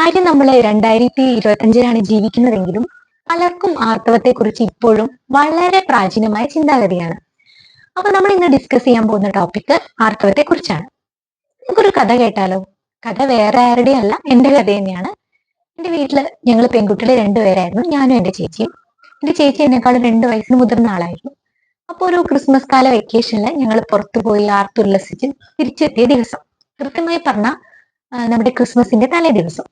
കാര്യം നമ്മൾ രണ്ടായിരത്തി ഇരുപത്തഞ്ചിലാണ് ജീവിക്കുന്നതെങ്കിലും പലർക്കും ആർത്തവത്തെക്കുറിച്ച് ഇപ്പോഴും വളരെ പ്രാചീനമായ ചിന്താഗതിയാണ്. അപ്പൊ നമ്മൾ ഇന്ന് ഡിസ്കസ് ചെയ്യാൻ പോകുന്ന ടോപ്പിക് ആർത്തവത്തെ കുറിച്ചാണ് നമുക്കൊരു കഥ കേട്ടാലോ? കഥ വേറെ ആരുടെ അല്ല എന്റെ കഥ തന്നെയാണ്. എന്റെ വീട്ടിൽ ഞങ്ങൾ പെൺകുട്ടികൾ രണ്ടുപേരായിരുന്നു ഞാനും എന്റെ ചേച്ചിയും. എന്റെ ചേച്ചി എന്നെക്കാളും രണ്ട് വയസ്സിന് മുതിർന്ന ആളായിരുന്നു. അപ്പോൾ ഒരു ക്രിസ്മസ് കാല വെക്കേഷനിൽ ഞങ്ങൾ പുറത്തു പോയി ആർത്തുല്ലസിച്ച് തിരിച്ചെത്തിയ ദിവസം. കൃത്യമായി പറഞ്ഞ നമ്മുടെ ക്രിസ്മസിന്റെ തലേ ദിവസം.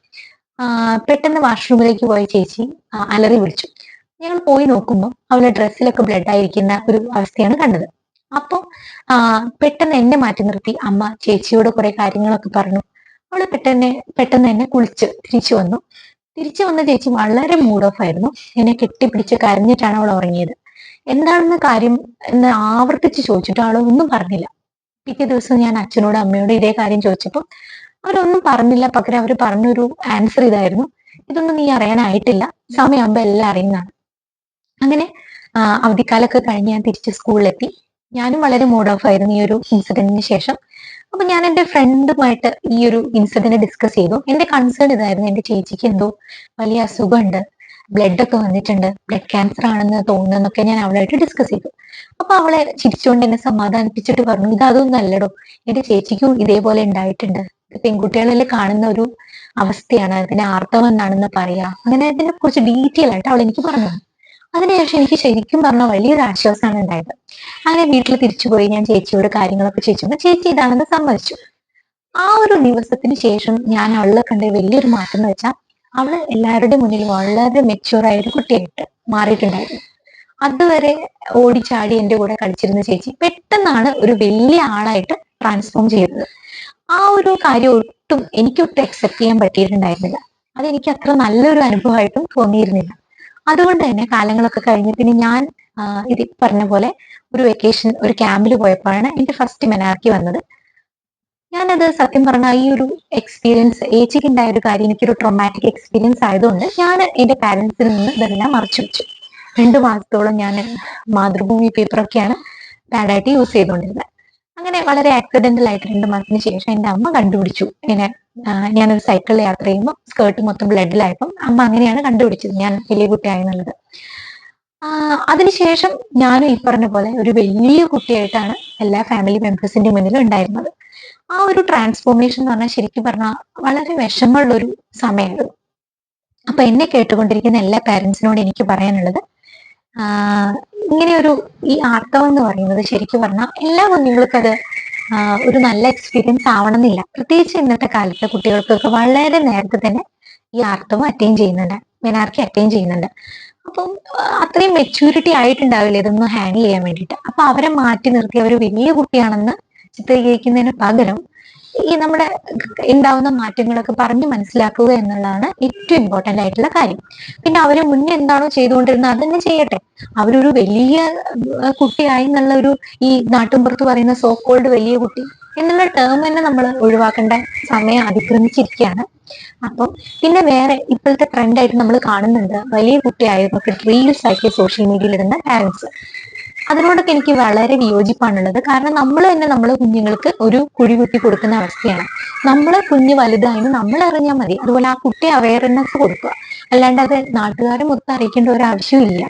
പെട്ടെന്ന് വാഷ്റൂമിലേക്ക് പോയ ചേച്ചി അലറി വിളിച്ചു. ഞങ്ങൾ പോയി നോക്കുമ്പോൾ അവളുടെ ഡ്രസ്സിലൊക്കെ ബ്ലഡ് ആയിരിക്കുന്ന ഒരു അവസ്ഥയാണ് കണ്ടത്. അപ്പോൾ പെട്ടെന്ന് എന്നെ മാറ്റി നിർത്തി. അമ്മ ചേച്ചിയോട് കുറെ കാര്യങ്ങളൊക്കെ പറഞ്ഞു. അവൾ പെട്ടെന്ന് പെട്ടെന്ന് എന്നെ കുളിച്ച് തിരിച്ചു വന്നു. തിരിച്ചു വന്ന ചേച്ചി വളരെ മൂഡ് ഓഫ് ആയിരുന്നു. എന്നെ കെട്ടിപ്പിടിച്ച് കരഞ്ഞിട്ടാണ് അവൾ ഉറങ്ങിയത്. എന്താണെന്ന് കാര്യം എന്ന് ആവർത്തിച്ച് ചോദിച്ചിട്ട് അവൾ ഒന്നും പറഞ്ഞില്ല. പിറ്റേ ദിവസം ഞാൻ അച്ഛനോടും അമ്മയോടും ഇതേ കാര്യം ചോദിച്ചപ്പോൾ അവരൊന്നും പറഞ്ഞില്ല. പകരം അവർ പറഞ്ഞൊരു ആൻസർ ഇതായിരുന്നു. ഇതൊന്നും നീ അറിയാനായിട്ടില്ല. സമയമാകുമ്പോൾ എല്ലാം അറിയുന്നതാണ്. അങ്ങനെ അവധിക്കാലൊക്കെ കഴിഞ്ഞ് ഞാൻ തിരിച്ച് സ്കൂളിലെത്തി ഞാനും വളരെ മൂഡ് ഓഫ് ആയിരുന്നു ഈ ഒരു ഇൻസിഡന്റിന് ശേഷം. അപ്പൊ ഞാൻ എന്റെ ഫ്രണ്ടുമായിട്ട് ഈ ഒരു ഇൻസിഡന്റ് ഡിസ്കസ് ചെയ്തു. എന്റെ കൺസേൺ ഇതായിരുന്നു. എന്റെ ചേച്ചിക്ക് എന്തോ വലിയ അസുഖമുണ്ട്. ബ്ലഡ് ഒക്കെ വന്നിട്ടുണ്ട്. ബ്ലഡ് ക്യാൻസർ ആണെന്ന് തോന്നുന്നൊക്കെ ഞാൻ അവളായിട്ട് ഡിസ്കസ് ചെയ്തു. അപ്പൊ അവളെ ചിരിച്ചുകൊണ്ട് എന്നെ സമാധാനിപ്പിച്ചിട്ട് പറഞ്ഞു ഇത് അതൊന്നും അല്ലടോ. എന്റെ ചേച്ചിക്കും ഇതേപോലെ ഉണ്ടായിട്ടുണ്ട്. പെൺകുട്ടികളിൽ കാണുന്ന ഒരു അവസ്ഥയാണ്. അതിനെ ആർത്തവം എന്നാണെന്ന് പറയാ. അങ്ങനെ അതിനെ കുറിച്ച് ഡീറ്റെയിൽ ആയിട്ട് അവൾ എനിക്ക് പറഞ്ഞു. അതിനുശേഷം എനിക്ക് ശരിക്കും പറഞ്ഞ വലിയൊരു ആശ്വാസമാണ് ഉണ്ടായത്. അങ്ങനെ വീട്ടിൽ തിരിച്ചുപോയി ഞാൻ ചേച്ചിയോട് കാര്യങ്ങളൊക്കെ ചോദിച്ചപ്പോൾ ചേച്ചി ഇതാണെന്ന് സമ്മതിച്ചു. ആ ഒരു ദിവസത്തിന് ശേഷം ഞാൻ അവളെ കണ്ട വലിയൊരു മാറ്റം എന്ന് വെച്ചാൽ അവൾ എല്ലാവരുടെ മുന്നിൽ വളരെ മെച്യൂർ ആയ ഒരു കുട്ടിയായിട്ട് മാറിയിട്ടുണ്ടായിരുന്നു. അതുവരെ ഓടിച്ചാടി എന്റെ കൂടെ കളിച്ചിരുന്ന ചേച്ചി പെട്ടെന്നാണ് ഒരു വലിയ ആളായിട്ട് ട്രാൻസ്ഫോം ചെയ്തത്. ആ ഒരു കാര്യം ഒട്ടും എനിക്കൊട്ടും അക്സെപ്റ്റ് ചെയ്യാൻ പറ്റിയിട്ടുണ്ടായിരുന്നില്ല. അതെനിക്ക് അത്ര നല്ലൊരു അനുഭവമായിട്ടും തോന്നിയിരുന്നില്ല. അതുകൊണ്ട് തന്നെ കാലങ്ങളൊക്കെ കഴിഞ്ഞ് പിന്നെ ഞാൻ ഇത് പറഞ്ഞ പോലെ ഒരു വെക്കേഷൻ ഒരു ക്യാമ്പിൽ പോയപ്പോഴാണ് എന്റെ ഫസ്റ്റ് മെനാർക്കി വന്നത്. ഞാനത് സത്യം പറഞ്ഞാൽ ഈ ഒരു എക്സ്പീരിയൻസ് ഏച്ചിക്ക് ഉണ്ടായ ഒരു കാര്യം എനിക്കൊരു ട്രോമാറ്റിക് എക്സ്പീരിയൻസ് ആയതുകൊണ്ട് ഞാൻ എന്റെ പാരന്റ്സിൽ നിന്ന് ഇതെല്ലാം മറച്ചു വെച്ചു. രണ്ടു മാസത്തോളം ഞാൻ മാതൃഭൂമി പേപ്പറൊക്കെയാണ് പാഡായിട്ട് യൂസ് ചെയ്തുകൊണ്ടിരുന്നത്. അങ്ങനെ വളരെ ആക്സിഡന്റൽ ആയിട്ട് രണ്ട് മാസത്തിന് ശേഷം എന്റെ അമ്മ കണ്ടുപിടിച്ചു. ഇങ്ങനെ ഞാനൊരു സൈക്കിളിൽ യാത്ര ചെയ്യുമ്പോൾ സ്കേർട്ട് മൊത്തം ബ്ലഡിലായപ്പം അമ്മ അങ്ങനെയാണ് കണ്ടുപിടിച്ചത് ഞാൻ വലിയ കുട്ടിയായെന്നുള്ളത് അതിനുശേഷം ഞാനും ഈ പറഞ്ഞ പോലെ ഒരു വലിയ കുട്ടിയായിട്ടാണ് എല്ലാ ഫാമിലി മെമ്പേഴ്സിന്റെ മുന്നിൽ ഉണ്ടായിരുന്നത്. ആ ഒരു ട്രാൻസ്ഫോർമേഷൻ എന്ന് പറഞ്ഞാൽ ശരിക്കും പറഞ്ഞാൽ വളരെ വിഷമമുള്ളൊരു സമയമായിരുന്നു. അപ്പൊ എന്നെ കേട്ടുകൊണ്ടിരിക്കുന്ന എല്ലാ പാരൻസിനോട് എനിക്ക് പറയാനുള്ളത് ആഹ് ഇങ്ങനെ ഒരു ഈ ആർത്തവം എന്ന് പറയുന്നത് ശരിക്കും പറഞ്ഞാൽ എല്ലാ കുഞ്ഞുങ്ങൾക്കും അത് ഒരു നല്ല എക്സ്പീരിയൻസ് ആവണമെന്നില്ല. പ്രത്യേകിച്ച് ഇന്നത്തെ കാലത്ത് കുട്ടികൾക്കൊക്കെ വളരെ നേരത്തെ തന്നെ ഈ ആർത്തവം അറ്റൈൻ ചെയ്യുന്നുണ്ട്. മെനാർക്കി അറ്റൈൻ ചെയ്യുന്നുണ്ട്. അപ്പം അത്രയും മെച്യൂരിറ്റി ആയിട്ടുണ്ടാവില്ല? ഇതൊന്നും ഹാൻഡിൽ ചെയ്യാൻ വേണ്ടിയിട്ട്. അപ്പൊ അവരെ മാറ്റി നിർത്തി. അവർ വലിയ കുട്ടിയാണെന്ന് ചിത്രീകരിക്കുന്നതിന് പകരം ഈ നമ്മുടെ ഉണ്ടാവുന്ന മാറ്റങ്ങളൊക്കെ പറഞ്ഞ് മനസ്സിലാക്കുക എന്നുള്ളതാണ് ഏറ്റവും ഇമ്പോർട്ടന്റ് ആയിട്ടുള്ള കാര്യം. പിന്നെ അവർ മുന്നേ എന്താണോ ചെയ്തുകൊണ്ടിരുന്നത് അത് തന്നെ ചെയ്യട്ടെ. അവരൊരു വലിയ കുട്ടിയായി എന്നുള്ള ഒരു ഈ നാട്ടുമ്പുറത്ത് പറയുന്ന സോ കോൾഡ് വലിയ കുട്ടി എന്നുള്ള ടേം തന്നെ നമ്മൾ ഒഴിവാക്കേണ്ട സമയം അതിക്രമിച്ചിരിക്കുകയാണ്. അപ്പം പിന്നെ വേറെ ഇപ്പോഴത്തെ ട്രെൻഡായിട്ട് നമ്മൾ കാണുന്നുണ്ട്. വലിയ കുട്ടിയായതൊക്കെ റീൽസ് ആക്കി സോഷ്യൽ മീഡിയയിൽ ഇടുന്ന പാരൻസ് അതിനോടൊക്കെ എനിക്ക് വളരെ വിയോജിപ്പാണുള്ളത്. കാരണം നമ്മൾ തന്നെ നമ്മൾ കുഞ്ഞുങ്ങൾക്ക് ഒരു കുഴി കുത്തി കൊടുക്കുന്ന അവസ്ഥയാണ്. നമ്മൾ കുഞ്ഞ് വലുതായെന്ന് നമ്മൾ അറിഞ്ഞാൽ മതി. അതുപോലെ ആ കുട്ടി അവയർനെസ് കൊടുക്കുക. അല്ലാണ്ട് അത് നാട്ടുകാരെ മൊത്തം അറിയിക്കേണ്ട ഒരു ആവശ്യമില്ല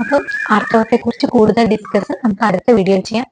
അപ്പം ആർത്തവത്തെ കുറിച്ച് കൂടുതൽ ഡിസ്കസ് നമുക്ക് അടുത്ത വീഡിയോയിൽ ചെയ്യാം.